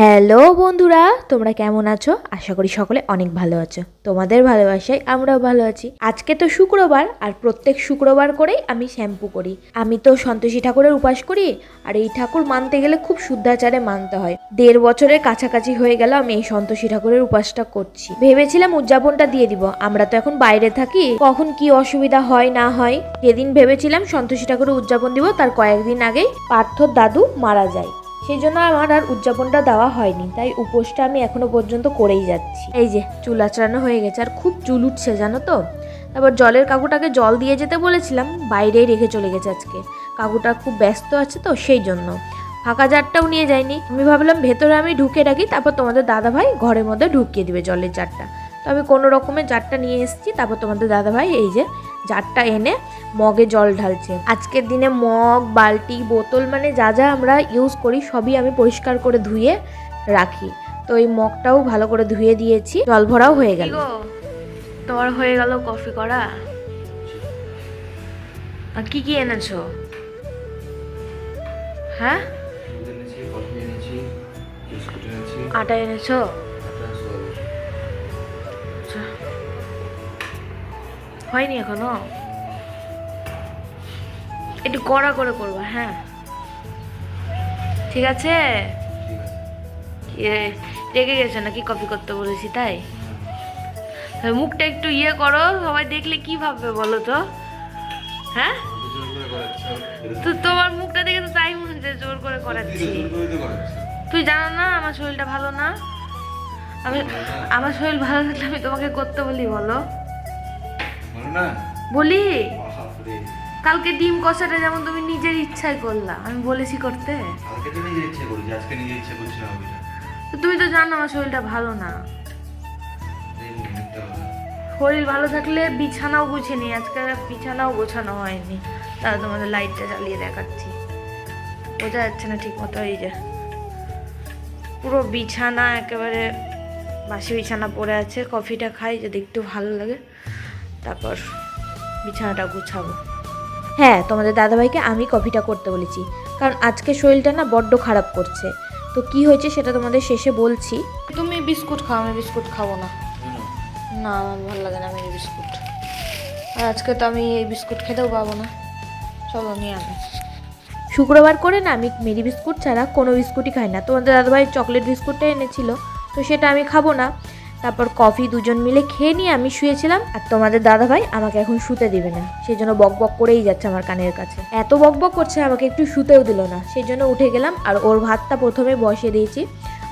Hello বন্ধুরা, তোমরা কেমন আছো? আশা করি সকলে অনেক ভালো আছো। তোমাদের ভালোবাসায় আমরাও ভালো আছি। আজকে তো শুক্রবার, আর প্রত্যেক শুক্রবার করেই আমি শ্যাম্পু করি। আমি তো সন্তোষী ঠাকুরের উপাস করি, আর এই ঠাকুর মানতে গেলে খুব শুদ্ধাচারে মানতে হয়। দেড় বছরের কাছাকাছি হয়ে গেল আমি এই সন্তোষী ঠাকুরের উপাসটা করছি। ভেবেছিলাম উদযাপনটা দিয়ে দিব। আমরা তো এখন বাইরে থাকি, কখন কি অসুবিধা হয়, না হয় যেদিন ভেবেছিলাম সন্তোষী ঠাকুরের উদযাপন দিব। তার কয়েকদিন আগেই পার্থর দাদু মারা যায়। সেই জন্য আমার আর উদযাপনটা দেওয়া হয়নি। তাই উপোসটা আমি এখনও পর্যন্ত করেই যাচ্ছি। এই যে, চুল আচড়ানো হয়ে গেছে আর খুব চুল উঠছে, জানো তো? তারপর জলের কাকুটাকে জল দিয়ে যেতে বলেছিলাম, বাইরেই রেখে চলে গেছে আজকে। কাকুটা খুব ব্যস্ত আছে তো, সেই জন্য। ফাঁকা জারটাও নিয়ে যায়নি। আমি ভাবলাম ভেতরে আমি ঢুকে রাখি, তারপর তোমাদের দাদা ভাই ঘরের মধ্যে ঢুকিয়ে দিবে জলের জারটা। তো আমি কোনো রকমের জারটা নিয়ে এসেছি। তারপর তোমাদের দাদা ভাই এই যে জারটা এনে মগে জল ঢালছে। আজকের দিনে মগ বালতি বোতল মানে যা যা আমরা ইউজ করি সবই আমি পরিষ্কার করে ধুয়ে রাখি। তো এই মগটাও ভালো করে ধুয়ে দিয়েছি। জল ভরাও হয়ে গেল। তোমার হয়ে গেল কফি করা? আর কি কি এনেছো? হ্যাঁ? আটা এনেছো? হয়নি এখনও? একটু কড়া করে করব হ্যাঁ। ঠিক আছে? রেগে গেছো নাকি কপি করতে বলেছি তাই? মুখটা একটু ইয়ে করো সবাই দেখলে কি ভাববে বলো তো? হ্যাঁ? তো তোমার মুখটা দেখে তো তাই মনে হচ্ছে জোর করে করাচ্ছি। তুই জানো না আমার শরীরটা ভালো না? আমি আমার শরীর ভালো থাকলে আমি তোমাকে করতে বলো বলো। না? বলি? কালকে ডিম কষাটা যেমন তুমি নিজের ইচ্ছায় করলা আমি বলেছি করতে। কালকে তো নিজের ইচ্ছে করেছি আজকে নিজের ইচ্ছে করছি না তুমি তো জানো আমার শরীরটা ভালো না। শরীর ভালো থাকলে বিছানাও গুছিয়ে আজকে বিছানাও গোছানো হয়নি। তাহলে তোমাদের লাইটটা জ্বালিয়ে দেখাচ্ছি। বোঝা যাচ্ছে না ঠিক মতো এই যে। পুরো বিছানা একেবারে বাসি বিছানা পড়ে আছে কফিটা খাই যদি একটু ভালো লাগে। তারপর বিছানাটা গুছাবো। হ্যাঁ তোমাদের দাদাভাইকে আমি কফিটা করতে বলেছি। কারণ আজকে শরীরটা না বড্ড খারাপ করছে। তো কি হয়েছে সেটা তোমাদের শেষে বলছি। তুমি বিস্কুট খাও আমি বিস্কুট খাব না। না। আমার ভালো লাগে না মেরি বিস্কুট। আর আজকে তো আমি এই বিস্কুট খেতেও পাবো না। চলো নিয়ে আমি শুক্রবার করে না আমি মেরি বিস্কুট ছাড়া কোনো বিস্কুটই খাই না। তোমাদের দাদাভাই চকলেট বিস্কুটটা এনেছিল তো সেটা আমি খাব না। তারপর কফি দুজন মিলে খেয়ে নিয়ে আমি শুয়েছিলাম, আর তোমাদের দাদা ভাই আমাকে এখন শুতে দিবে না। সেই জন্য বক বক করেই যাচ্ছে আমার কানের কাছে। এত বক বক করছে, আমাকে একটু শুতেও দিল না। সেই জন্য উঠে গেলাম, আর ওর ভাতটা প্রথমে বসিয়ে দিয়েছি।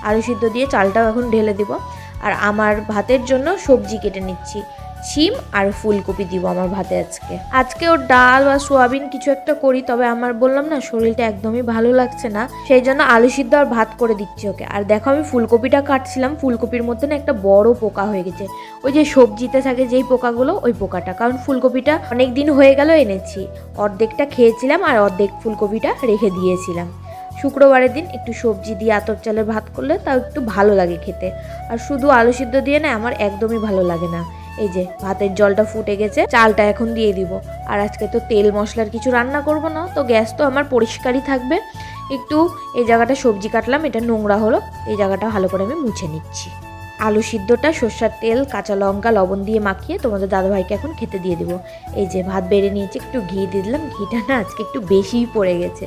আলু সিদ্ধ দিয়ে চালটাও এখন ঢেলে দিব। আর আমার ভাতের জন্য সবজি কেটে নিচ্ছি। শিম আর ফুলকপি দিব আমার ভাতে আজকে। আজকে ওর ডাল বা সোয়াবিন কিছু একটা করি, তবে আমার বললাম না, শরীরটা একদমই ভালো লাগছে না, সেই জন্য আলু সিদ্ধ আর ভাত করে দিচ্ছি ওকে। আর দেখো আমি ফুলকপিটা কাটছিলাম, ফুলকপির মধ্যে না একটা বড় পোকা হয়ে গেছে। ওই যে সবজিতে থাকে যেই পোকাগুলো, ওই পোকাটা। কারণ ফুলকপিটা অনেক দিন হয়ে গেল এনেছি। অর্ধেকটা খেয়েছিলাম আর অর্ধেক ফুলকপিটা রেখে দিয়েছিলাম। শুক্রবারের দিন একটু সবজি দিয়ে আতপ চালের ভাত করলে তাও একটু ভালো লাগে খেতে। আর শুধু আলু সিদ্ধ দিয়ে না, আমার একদমই ভালো লাগে না। এই যে, ভাতের জলটা ফুটে গেছে, চালটা এখন দিয়ে দিব। আর আজকে তো তেল মশলার কিছু রান্না করব না, তো গ্যাস তো আমার পরিষ্কারই থাকবে। একটু এই জায়গাটা সবজি কাটলাম, এটা নোংরা হলো, এই জায়গাটা ভালো করে আমি মুছে নিচ্ছি। আলু সিদ্ধটা, সর্ষার তেল, কাঁচা লঙ্কা, লবণ দিয়ে মাখিয়ে তোমাদের দাদাভাইকে এখন খেতে দিয়ে দেবো। এই যে, ভাত বেড়ে নিয়েছি, একটু ঘি দিয়ে দিলাম, ঘিটা না আজকে একটু বেশিই পড়ে গেছে।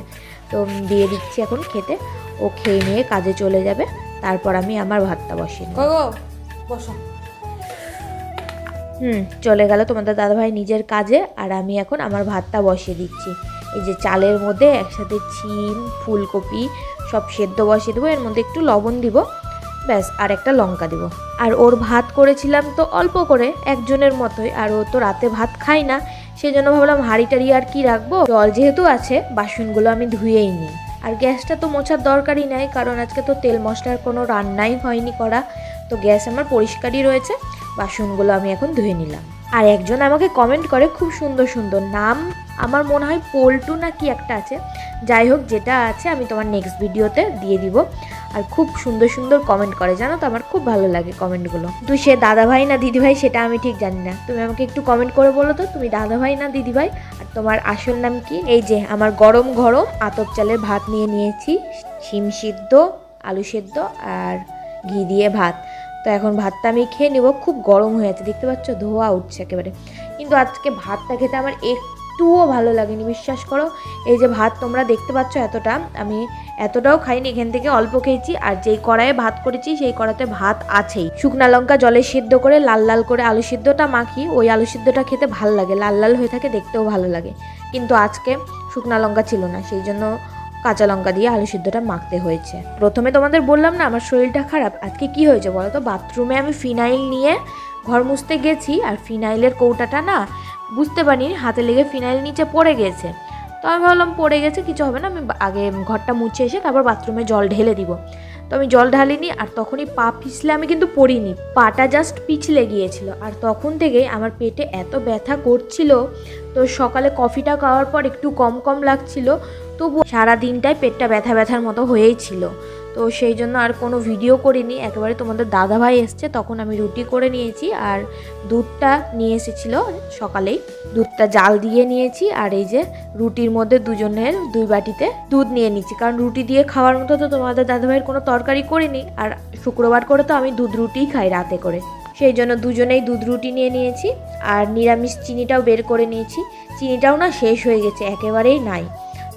তো দিয়ে দিচ্ছি এখন খেতে, ও খেয়ে নিয়ে কাজে চলে যাবে, তারপর আমি আমার ভাতটা নেব। বসো। হুম, চলে গেল তোমাদের দাদাভাই নিজের কাজে, আর আমি এখন আমার ভাতটা বসিয়ে দিচ্ছি। এই যে চালের মধ্যে একসাথে চিম, ফুলকপি সব সেদ্ধ বসিয়ে দেবো, এর মধ্যে একটু লবণ দিব, ব্যাস, আর একটা লঙ্কা দিব। আর ওর ভাত করেছিলাম তো অল্প করে, একজনের মতোই, আর ও তো রাতে ভাত খায় না সেই জন্য ভাবলাম হাঁড়ি টাড়ি আর কি রাখব? জল যেহেতু আছে, বাসনগুলো আমি ধুয়েই নিই। আর গ্যাসটা তো মোছার দরকারই নাই, কারণ আজকে তো তেল মশলার কোনো রান্নাই হয়নি করা, তো গ্যাস আমার পরিষ্কারই রয়েছে। বাসনগুলো আমি এখন ধুয়ে নিলাম। আর একজন আমাকে কমেন্ট করে খুব সুন্দর সুন্দর নাম, আমার মনে হয় পোল্টু না কি একটা আছে। যাই হোক, যেটা আছে আমি তোমার নেক্সট ভিডিওতে দিয়ে দিব। আর খুব সুন্দর সুন্দর কমেন্ট করে, জানো তো আমার খুব ভালো লাগে কমেন্টগুলো কিন্তু সে দাদা ভাই না দিদি ভাই সেটা আমি ঠিক জানি না। তুমি আমাকে একটু কমেন্ট করে বলো তো, তুমি দাদা ভাই না দিদি ভাই আর তোমার আসল নাম কি? এই যে, আমার গরম গরম আতপ চালের ভাত নিয়ে নিয়েছি। শিম সিদ্ধ, আলু সেদ্ধ আর ঘি দিয়ে ভাত। তো এখন ভাতটা আমি খেয়ে নেব। খুব গরম হয়ে আছে, দেখতে পাচ্ছ? ধোয়া উঠছে একেবারে। কিন্তু আজকে ভাতটা খেতে আমার একটুও ভালো লাগেনি, বিশ্বাস করো? এই যে ভাত তোমরা দেখতে পাচ্ছ এতটা, আমি এতটাও খাইনি, এখান থেকে অল্প খেয়েছি। আর যেই কড়াইয়ে ভাত করেছি, সেই কড়াতে ভাত আছেই। শুকনা লঙ্কা জলে সিদ্ধ করে, লাল লাল করে আলু সিদ্ধটা মাখি, ওই আলু সিদ্ধটা খেতে ভালো লাগে। লাল লাল হয়ে থাকে, দেখতেও ভালো লাগে। কিন্তু আজকে শুকনা লঙ্কা ছিল না, সেই জন্য কাঁচা লঙ্কা দিয়ে আলু সিদ্ধটা মাখতে হয়েছে। প্রথমে তোমাদের বললাম না, আমার শরীরটা খারাপ। আজকে কি হয়েছে বলো তো? বাথরুমে আমি ফিনাইল নিয়ে ঘর মুছতে গেছি, আর ফিনাইলের কৌটাটা না বুঝতে পারিনি, হাতে লেগে ফিনাইল নিচে পড়ে গেছে। তো আমি ভাবলাম পড়ে গেছে, কিছু হবে না, আমি আগে ঘরটা মুছে এসে তারপর বাথরুমে জল ঢেলে দিব। তো আমি জল ঢালিনি, আর তখনই পা পিছলে আমি কিন্তু পড়িনি, পাটা জাস্ট পিছলে গিয়েছিল। আর তখন থেকেই আমার পেটে এত ব্যথা করছিল, তো সকালে কফিটা খাওয়ার পর একটু কম কম লাগছিল তবু সারা দিনটাই পেটটা ব্যথা ব্যথার মতো হয়েই ছিল। তো সেই জন্য আর কোনো ভিডিও করিনি। একেবারে তোমাদের দাদাভাই এসছে, তখন আমি রুটি করে নিয়েছি আর দুধটা নিয়ে এসেছিল সকালেই। দুধটা জাল দিয়ে নিয়েছি আর এই যে রুটির মধ্যে দুজনের দুই বাটিতে দুধ নিয়ে নিচ্ছি। কারণ রুটি দিয়ে খাওয়ার মতো তো তোমাদের দাদাভাইয়ের কোনো তরকারি করিনি আর শুক্রবার করে তো আমি দুধ রুটিই খাই রাতে করে। সেই জন্য দুজনেই দুধ রুটি নিয়ে নিয়েছি আর নিরামিষ চিনিটাও বের করে নিয়েছি। চিনিটাও না শেষ হয়ে গেছে, একেবারেই নাই।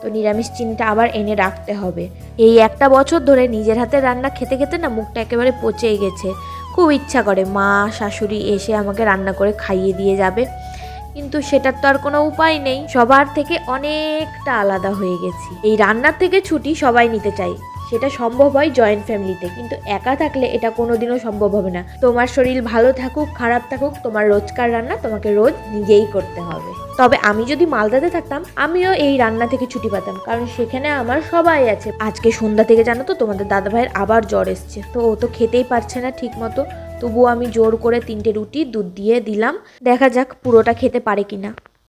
তো নিরামিষ চিনিটা আবার এনে রাখতে হবে। এই একটা বছর ধরে নিজের হাতে রান্না খেতে খেতে না মুখটা একেবারে পচেই গেছে। খুব ইচ্ছা করে, মা, শাশুড়ি এসে আমাকে রান্না করে খাইয়ে দিয়ে যাবে। কিন্তু সেটার তো আর কোনো উপায় নেই। সবার থেকে অনেকটা আলাদা হয়ে গেছি। এই রান্নার থেকে ছুটি সবাই নিতে চাই সেটা সম্ভব হয় জয়েন্ট ফ্যামিলিতে কিন্তু একা থাকলে এটা কোনোদিনও সম্ভব হবে না। তোমার শরীর ভালো থাকুক, খারাপ থাকুক, তোমার রোজকার রান্না তোমাকে রোজ নিজেই করতে হবে। তবে আমি যদি মালদাতে থাকতাম, আমিও এই রান্না থেকে ছুটি পাতাম। কারণ সেখানে আমার সবাই আছে। আজকে সন্ধ্যা থেকে জানো তো, তোমাদের দাদা ভাইয়ের আবার জ্বর এসছে। তো ও তো খেতেই পারছে না ঠিক মতো তবুও আমি জোর করে তিনটে রুটি, দুধ দিয়ে দিলাম। দেখা যাক পুরোটা খেতে পারে কিনা।